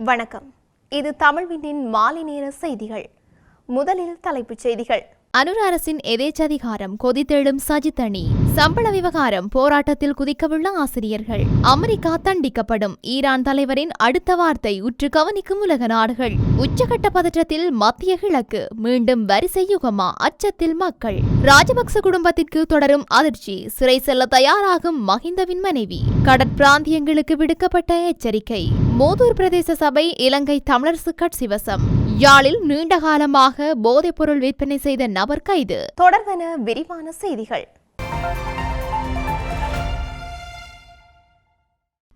வணக்கம். இது தமிழ்வினின் மாலை நேர செய்திகள். முதலில் தலைப்புச் செய்திகள். அனுர அரசின் எதேச்சதிகாரம் கொதித்தெழும் சஜித் அணி. சம்பள விவகாரம் போராட்டத்தில் குதிக்கவுள்ள ஆசிரியர்கள். அமெரிக்கா தண்டிக்கப்படும். ஈரான் தலைவரின் அடுத்த வார்த்தை உற்று கவனிக்கும் உலக நாடுகள். உச்சகட்ட பதற்றத்தில் மத்திய கிழக்கு மீண்டும் வரிசை யுகமா அச்சத்தில் மக்கள். ராஜபக்ச குடும்பத்திற்கு தொடரும் அதிர்ச்சி சிறை செல்ல தயாராகும் மஹிந்தவின் மனைவி. கடற்பிராந்தியங்களுக்கு விடுக்கப்பட்ட எச்சரிக்கை. மோதூர் பிரதேச சபை இலங்கை தமிழரசு கட்சி வசம். யாழில் நீண்ட காலமாக போதைப்பொருள் விற்பனை செய்த நபர் கைது. தொடர்வன விரிவான செய்திகள்.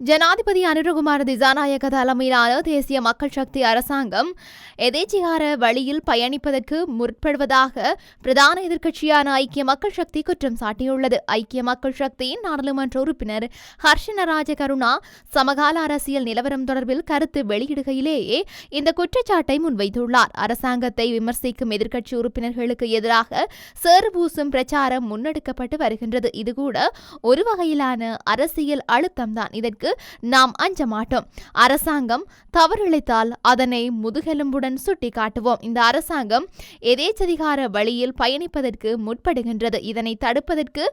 ஜனாதிபதி அனுரகுமார் திசாநாயக தலைமையிலான தேசிய மக்கள் சக்தி அரசாங்கம் எதேச்சிகார வழியில் பயணிப்பதற்கு முற்படுவதாக பிரதான எதிர்க்கட்சியான ஐக்கிய மக்கள் சக்தி குற்றம் சாட்டியுள்ளது. ஐக்கிய மக்கள் சக்தியின் நாடாளுமன்ற உறுப்பினர் ஹர்ஷன ராஜகருணா சமகால அரசியல் நிலவரம் தொடர்பில் கருத்து வெளியிடுகையிலேயே இந்த குற்றச்சாட்டை முன்வைத்துள்ளார். அரசாங்கத்தை விமர்சிக்கும் எதிர்க்கட்சி உறுப்பினர்களுக்கு எதிராக சேறுபூசும் பிரச்சாரம் முன்னெடுக்கப்பட்டு வருகின்றது. இதுகூட ஒரு வகையிலான அரசியல் அழுத்தம்தான். இதற்கு நாம் அஞ்ச மாட்டோம் அரசாங்கம் தவறிழைத்தால் அதனை முதுகெலும்புடன் சுட்டிக்காட்டுவோம். இந்த அரசாங்கம் எதேச்சதிகார வழியில் பயணிப்பதற்கு முற்படுகின்றது. இதனை தடுப்பதற்கு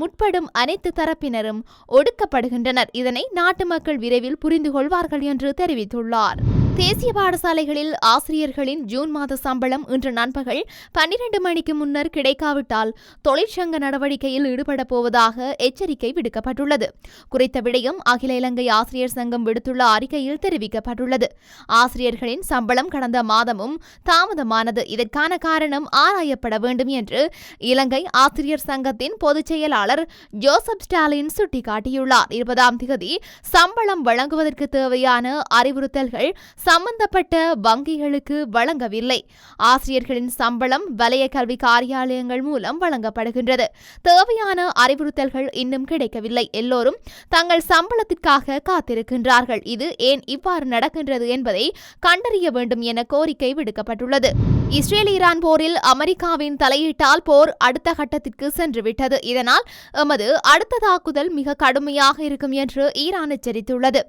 முற்படும் அனைத்து தரப்பினரும் ஒடுக்கப்படுகின்றனர். இதனை நாட்டு மக்கள் விரைவில் புரிந்து கொள்வார்கள் என்று தெரிவித்துள்ளார். தேசிய பாடசாலைகளில் ஆசிரியர்களின் ஜூன் மாத சம்பளம் இன்று நண்பகல் பன்னிரண்டு மணிக்கு முன்னர் கிடைக்காவிட்டால் தொழிற்சங்க நடவடிக்கையில் ஈடுபட போவதாக எச்சரிக்கை விடுக்கப்பட்டுள்ளது. குறித்த விடயம் அகில இலங்கை ஆசிரியர் சங்கம் விடுத்துள்ள அறிக்கையில் தெரிவிக்கப்பட்டுள்ளது. ஆசிரியர்களின் சம்பளம் கடந்த மாதமும் தாமதமானது. இதற்கான காரணம் ஆராயப்பட வேண்டும் என்று இலங்கை ஆசிரியர் சங்கத்தின் பொதுச் செயலாளர் ஜோசப் ஸ்டாலின் சுட்டிக்காட்டியுள்ளார். இருபதாம் திகதி சம்பளம் வழங்குவதற்கு தேவையான அறிவுறுத்தல்கள் சம்பந்தப்பட்ட வங்கிகளுக்கு வழங்கவில்லை. ஆசிரியர்களின் சம்பளம் வலய கல்வி காரியாலயங்கள் மூலம் வழங்கப்படுகின்றது. தேவையான அறிவுறுத்தல்கள் இன்னும் கிடைக்கவில்லை. எல்லோரும் தங்கள் சம்பளத்திற்காக காத்திருக்கின்றார்கள். இது ஏன் இவ்வாறு நடக்கின்றது என்பதை கண்டறிய வேண்டும் என கோரிக்கை விடுக்கப்பட்டுள்ளது. இஸ்ரேல் ஈரான் போரில் அமெரிக்காவின் தலையீட்டால் போர் அடுத்த கட்டத்திற்கு சென்றுவிட்டது. இதனால் எமது அடுத்த தாக்குதல் மிக கடுமையாக இருக்கும் என்று ஈரான் எச்சரித்துள்ளது.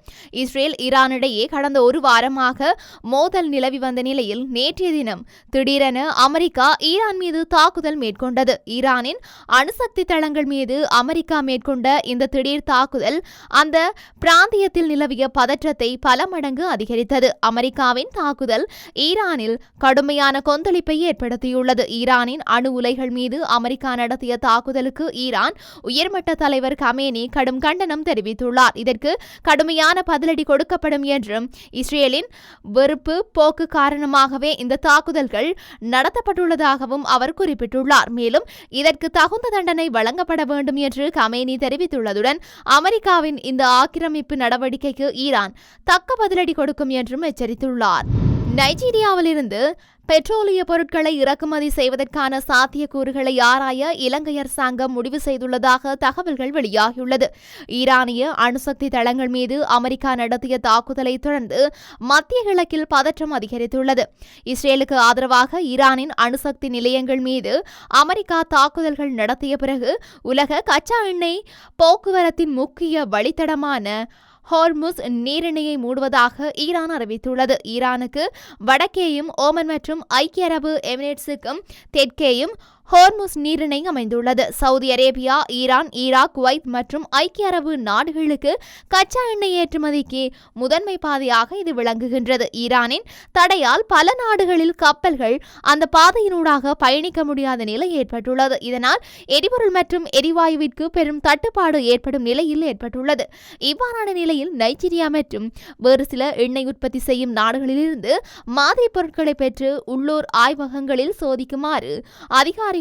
இஸ்ரேல் ஈரானிடையே கடந்த ஒரு வாரமாக மோதல் நிலவி வந்த நிலையில் நேற்றைய தினம் திடீரென அமெரிக்கா ஈரான் மீது தாக்குதல் மேற்கொண்டது. ஈரானின் அணுசக்தி தளங்கள் மீது அமெரிக்கா மேற்கொண்ட இந்த திடீர் தாக்குதல் அந்த பிராந்தியத்தில் நிலவிய பதற்றத்தை பல மடங்கு அதிகரித்தது. அமெரிக்காவின் தாக்குதல் ஈரானில் கடுமையான கொந்தளிப்பை ஏற்படுத்தியுள்ளது. ஈரானின் அணு உலைகள் மீது அமெரிக்கா நடத்திய தாக்குதலுக்கு ஈரான் உயர்மட்ட தலைவர் கமேனி கடும் கண்டனம் தெரிவித்துள்ளார். இதற்கு கடுமையான பதிலடி கொடுக்கப்படும் என்றும் இஸ்ரேலின் வெறுப்பு போக்கு காரணமாகவே இந்த தாக்குதல்கள் நடத்தப்பட்டுள்ளதாகவும் அவர் குறிப்பிட்டுள்ளார். மேலும் இதற்கு தகுந்த தண்டனை வழங்கப்பட வேண்டும் என்று கமேனி தெரிவித்துள்ளதுடன் அமெரிக்காவின் இந்த ஆக்கிரமிப்பு நடவடிக்கைக்கு ஈரான் தக்க பதிலடி கொடுக்கும் என்றும் எச்சரித்துள்ளார். நைஜீரியாவிலிருந்து பெட்ரோலிய பொருட்களை இறக்குமதி செய்வதற்கான சாத்தியக்கூறுகளை ஆராய இலங்கை அரசாங்கம் முடிவு செய்துள்ளதாக தகவல்கள் வெளியாகியுள்ளது. ஈரானிய அணுசக்தி தளங்கள் மீது அமெரிக்கா நடத்திய தாக்குதலை தொடர்ந்து மத்திய கிழக்கில் பதற்றம் அதிகரித்துள்ளது. இஸ்ரேலுக்கு ஆதரவாக ஈரானின் அணுசக்தி நிலையங்கள் மீது அமெரிக்கா தாக்குதல்கள் நடத்திய பிறகு உலக கச்சா எண்ணெய் போக்குவரத்தின் முக்கிய வழித்தடமான ஹோர்முஸ் நீரிணையை மூடுவதாக ஈரான் அறிவித்துள்ளது. ஈரானுக்கு வடக்கேயும் ஓமன் மற்றும் ஐக்கிய அரபு எமிரேட்ஸுக்கும் தெற்கேயும் ஹோர்முஸ் நீரிணை அமைந்துள்ளது. Saudi Arabia Iran Iraq Kuwait மற்றும் ஐக்கிய அரபு நாடுகளுக்கு கச்சா எண்ணெய் ஏற்றுமதிக்கு முதன்மை பாதையாக இது விளங்குகின்றது. ஈரானின் தடையால் பல நாடுகளில் கப்பல்கள் அந்த பாதையினூடாக பயணிக்க முடியாத நிலை ஏற்பட்டுள்ளது. இதனால் எரிபொருள் மற்றும் எரிவாயுவிற்கு பெரும் தட்டுப்பாடு ஏற்படும் நிலையில் ஏற்பட்டுள்ளது. இவ்வாறான நிலையில் நைஜீரியா மற்றும் வேறு சில எண்ணெய் உற்பத்தி செய்யும் நாடுகளிலிருந்து மாதிரி பொருட்களை பெற்று உள்ளூர் ஆய்வகங்களில் சோதிக்குமாறு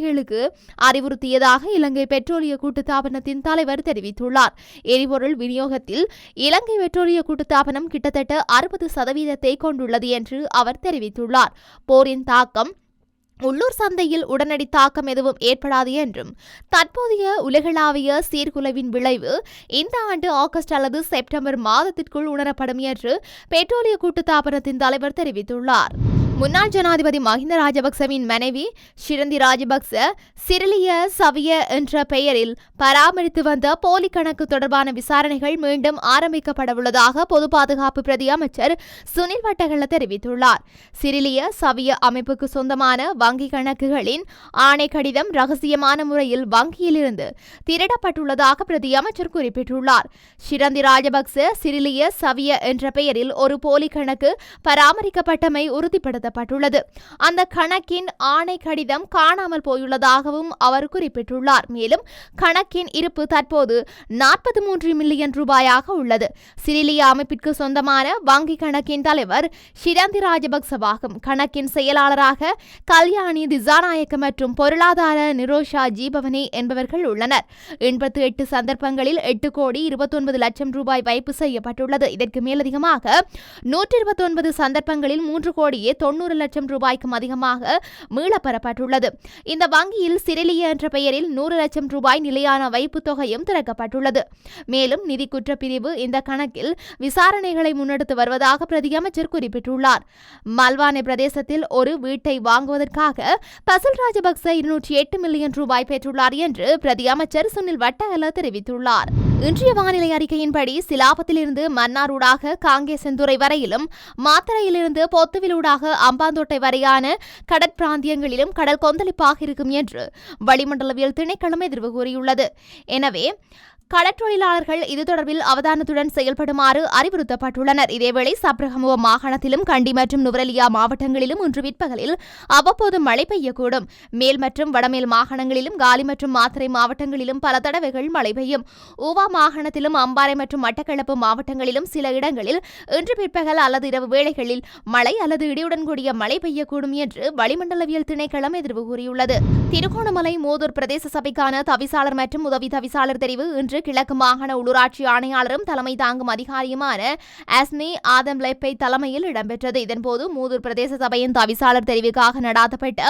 அதிகாரிகளுக்கு அறிவுறுத்தியதாக இலங்கை பெட்ரோலிய கூட்டுத்தாபனத்தின் தலைவர் தெரிவித்துள்ளார். எரிபொருள் விநியோகத்தில் இலங்கை பெட்ரோலிய கூட்டுத்தாபனம் கிட்டத்தட்ட அறுபது சதவீதத்தை கொண்டுள்ளது என்று அவர் தெரிவித்துள்ளார். போரின் தாக்கம் உள்ளூர் சந்தையில் உடனடி தாக்கம் எதுவும் ஏற்படாது என்றும் தற்போதைய உலகளாவிய சீர்குலைவின் விளைவு இந்த ஆண்டு ஆகஸ்ட் அல்லது செப்டம்பர் மாதத்திற்குள் உணரப்படும் என்று பெட்ரோலிய கூட்டுத்தாபனத்தின் தலைவர் தெரிவித்துள்ளார். முன்னாள் ஜனாதிபதி மஹிந்த ராஜபக்சவின் மனைவி ஷிரந்தி ராஜபக்ச சிறிலிய சவிய என்ற பெயரில் பராமரித்து வந்த போலி கணக்கு தொடர்பான விசாரணைகள் மீண்டும் ஆரம்பிக்கப்படவுள்ளதாக பொது பாதுகாப்பு பிரதி அமைச்சர் சுனில் வட்டகல தெரிவித்துள்ளார். சிறிலிய சவிய அமைப்புக்கு சொந்தமான வங்கி கணக்குகளின் ஆணை கடிதம் ரகசியமான முறையில் வங்கியிலிருந்து திருடப்பட்டுள்ளதாக பிரதி அமைச்சர் குறிப்பிட்டுள்ளார். ஷிரந்தி ராஜபக்ச சிறிலிய சவிய என்ற பெயரில் ஒரு போலி கணக்கு பராமரிக்கப்பட்டமை உறுதிப்படுத்த உறுதிப்படுத்தப்பட்டுள்ளது அந்த கணக்கின் ஆணை கடிதம் காணாமல் போயுள்ளதாகவும் அவர் குறிப்பிட்டுள்ளார். மேலும் கணக்கின் இருப்பு தற்போது நாற்பத்தி மூன்று மில்லியன் ரூபாயாக உள்ளது. சிறிலிய அமைப்பிற்கு சொந்தமான வங்கி கணக்கின் தலைவர் ஷிரந்தி ராஜபக்சவாகும். கணக்கின் செயலாளராக கல்யாணி திசாநாயக்க மற்றும் பொருளாதார நிரோஷா ஜீபவனி என்பவர்கள் உள்ளனர். எண்பத்தி எட்டு சந்தர்ப்பங்களில் எட்டு கோடி இருபத்தொன்பது லட்சம் ரூபாய் வைப்பு செய்யப்பட்டுள்ளது. இதற்கு மேலதிகமாக நூற்றி இருபத்தொன்பது சந்தர்ப்பங்களில் மூன்று கோடியே தொண்ணூறு லட்சம் ரூபாய்க்கும் அதிகமாக மீளப்பெறப்பட்டுள்ளது. இந்த வங்கியில் சிறிலிய என்ற பெயரில் நூறு லட்சம் ரூபாய் நிலையான வைப்பு தொகையும் திறக்கப்பட்டுள்ளது. மேலும் நிதி குற்றப்பிரிவு இந்த கணக்கில் விசாரணைகளை முன்னெடுத்து வருவதாக பிரதியமைச்சர் குறிப்பிட்டுள்ளார். மல்வானே பிரதேசத்தில் ஒரு வீட்டை வாங்குவதற்காக பசல் ராஜபக்ச இருநூற்றி எட்டு மில்லியன் ரூபாய் பெற்றுள்ளார் என்று பிரதியமைச்சர் சுனில் வட்டகல தெரிவித்துள்ளார். இன்றைய வானிலை அறிக்கையின்படி சிலாபத்திலிருந்து மன்னாரூடாக காங்கேசந்துறை வரையிலும் மாத்தரையிலிருந்து பொத்துவிலூடாக அம்பாந்தோட்டை வரையான கடற்பிராந்தியங்களிலும் கடல் கொந்தளிப்பாக இருக்கும் என்று வளிமண்டலவியல் திணைக்களம் எதிர்வு கூறியுள்ளது. எனவே கடற்றொழிலாளர்கள் இது தொடர்பில் அவதானத்துடன் செயல்படுமாறு அறிவுறுத்தப்பட்டுள்ளனர். இதேவேளை சப்ரகமுவ மாகாணத்திலும் கண்டி மற்றும் நுவரலியா மாவட்டங்களிலும் இன்று பிற்பகலில் அவ்வப்போது மழை பெய்யக்கூடும். மேல் மற்றும் வடமேல் மாகாணங்களிலும் காலி மற்றும் மாத்தறை மாவட்டங்களிலும் பல தடவைகள் மழை பெய்யும். ஊவா மாகாணத்திலும் அம்பாறை மற்றும் மட்டக்களப்பு மாவட்டங்களிலும் சில இடங்களில் இன்று பிற்பகல் அல்லது இரவு வேளைகளில் மழை அல்லது இடியுடன் கூடிய மழை பெய்யக்கூடும் என்று வளிமண்டலவியல் திணைக்களம் எதிர்வு கூறியுள்ளது. திருகோணமலை மூதூர் பிரதேச சபைக்கான தவிசாளர் மற்றும் உதவி தவிசாளர் தெரிவு இன்று கிழக்கு மாகாண உள்ளூராட்சி ஆணையாளரும் தலைமை தாங்கும் அதிகாரியுமான அஸ்மி ஆதம் லெப்பை தலைமையில் இடம்பெற்றது. இதன்போது மூதூர் பிரதேச சபையின் தவிசாளர் தெரிவுக்காக நடாத்தப்பட்ட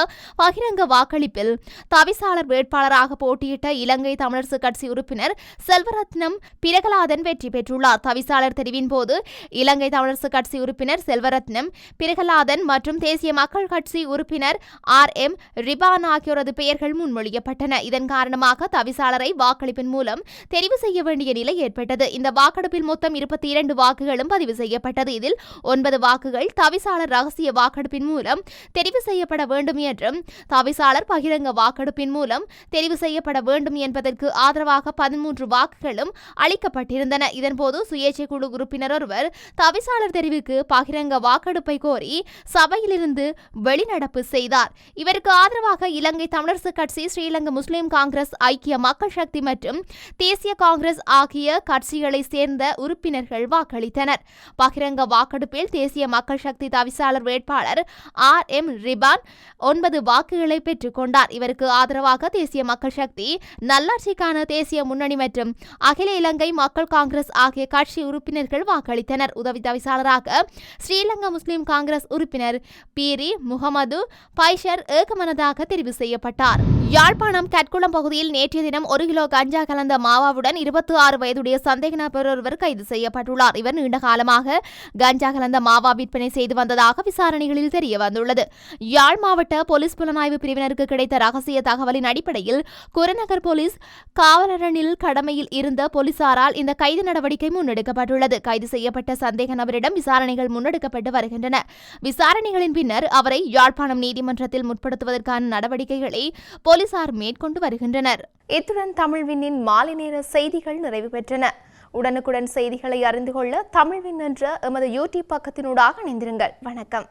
பகிரங்க வாக்களிப்பில் தவிசாளர் வேட்பாளராக போட்டியிட்ட இலங்கை தமிழரசு கட்சி உறுப்பினர் செல்வரத்னம் பிரகலாதன் வெற்றி பெற்றுள்ளார். தவிசாளர் தெரிவின் போது இலங்கை தமிழரசு கட்சி உறுப்பினர் செல்வரத்னம் பிரகலாதன் மற்றும் தேசிய மக்கள் கட்சி உறுப்பினர் ஆர் எம் ரிபான் ஆகியோரது பெயர்கள் முன்மொழியப்பட்டன. இதன் காரணமாக தவிசாளரை வாக்களிப்பின் மூலம் தெரிவு செய்ய வேண்டிய நிலை ஏற்பட்டது. இந்த வாக்கெடுப்பில் மொத்தம் இருபத்தி இரண்டு வாக்குகளும் பதிவு செய்யப்பட்டது. இதில் ஒன்பது வாக்குகள் தவிசாளர் ரகசிய வாக்கெடுப்பின் மூலம் தெரிவு செய்யப்பட வேண்டும் என்றும் தவிசாளர் பகிரங்க வாக்கெடுப்பின் மூலம் தெரிவு செய்யப்பட வேண்டும் என்பதற்கு ஆதரவாக பதிமூன்று வாக்குகளும் அளிக்கப்பட்டிருந்தன. இதன்போது சுயேட்சை குழு உறுப்பினர் ஒருவர் தவிசாளர் தெரிவுக்கு பகிரங்க வாக்கெடுப்பை கோரி சபையிலிருந்து வெளிநடப்பு செய்தார். இவருக்கு ஆதரவாக இலங்கை தமிழரசு கட்சி ஸ்ரீலங்கா முஸ்லிம் காங்கிரஸ் ஐக்கிய மக்கள் சக்தி மற்றும் தேசிய தேசிய காங்கிரஸ் ஆகிய கட்சிகளைச் சேர்ந்த உறுப்பினர்கள் வாக்களித்தனர். பகிரங்க வாக்கெடுப்பில் தேசிய மக்கள் சக்தி தவிசாளர் வேட்பாளர் ஆர். எம். ரிபான் ஒன்பது வாக்குகளை பெற்றுக் கொண்டார். இவருக்கு ஆதரவாக தேசிய மக்கள் சக்தி நல்லாட்சிக்கான தேசிய முன்னணி மற்றும் அகில இலங்கை மக்கள் காங்கிரஸ் ஆகிய கட்சி உறுப்பினர்கள் வாக்களித்தனர். உதவி தவிசாளராக ஸ்ரீலங்கா முஸ்லிம் காங்கிரஸ் உறுப்பினர் பீரி முகமது பைஷர் ஏகமனதாக தெரிவு செய்யப்பட்டார். யாழ்ப்பாணம் கட்குளம் பகுதியில் நேற்றைய தினம் ஒரு கிலோ கஞ்சா கலந்த மாவா மாவாவுடன் இருபத்தி ஆறு வயதுடைய சந்தேக நபர் ஒருவர் கைது செய்யப்பட்டுள்ளார். இவர் நீண்ட காலமாக கஞ்சா கலந்த மாவா விற்பனை செய்து வந்ததாக விசாரணைகளில் தெரிய வந்துள்ளது யாழ் மாவட்ட போலீஸ் புலனாய்வு பிரிவினருக்கு கிடைத்த ரகசிய தகவலின் அடிப்படையில் குரநகர் போலீஸ் காவலரனில் கடமையில் இருந்த போலீசாரால் இந்த கைது நடவடிக்கை முன்னெடுக்கப்பட்டுள்ளது. கைது செய்யப்பட்ட சந்தேக நபரிடம் விசாரணைகள் முன்னெடுக்கப்பட்டு வருகின்றன. விசாரணைகளின் பின்னர் அவரை யாழ்ப்பாணம் நீதிமன்றத்தில் முற்படுத்துவதற்கான நடவடிக்கைகளை போலீசார் மேற்கொண்டு வருகின்றனர். இத்துடன் தமிழ்வினின் மாலை நேர செய்திகள் நிறைவு பெற்றன. உடனுக்குடன் செய்திகளை அறிந்து கொள்ள தமிழ்வின் என்ற எமது யூடியூப் பக்கத்தினூடாக இணைந்திருங்கள். வணக்கம்.